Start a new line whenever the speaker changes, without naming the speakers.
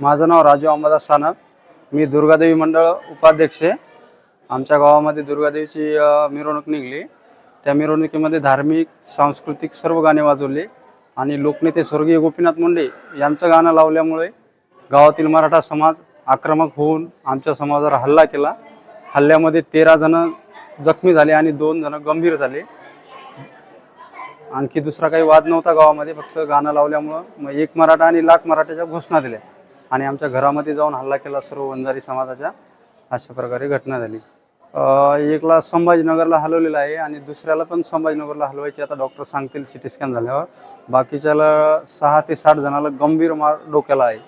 माझं नाव राजू अंबादास सानप. मी दुर्गादेवी मंडळ उपाध्यक्ष आमच्या गावामध्ये दुर्गादेवीची मिरवणूक निघली. त्या मिरवणुकीमध्ये धार्मिक सांस्कृतिक सर्व गाणे वाजवले आणि लोकनेते स्वर्गीय गोपीनाथ मुंडे यांचं गाणं लावल्यामुळे गावातील मराठा समाज आक्रमक होऊन आमच्या समाजावर हल्ला केला. हल्ल्यामध्ये तेरा जण जखमी झाले आणि दोन जण गंभीर झाले. आणखी दुसरा काही वाद नव्हता गावामध्ये फक्त गाणं लावल्यामुळं मग एक मराठा आणि लाख मराठ्याच्या घोषणा दिल्या. आणि आमच्या घरामध्ये जाऊन हल्ला केला सर्व वंजारी समाजाच्या. अशा प्रकारे घटना झाली. एकला संभाजीनगरला हलवलेला आहे आणि दुसऱ्याला पण संभाजीनगरला हलवायची आता डॉक्टर सांगतील सिटी स्कॅन झाल्यावर. बाकीच्याला सहा ते साठ जणाला गंभीर मार डोक्याला आहे.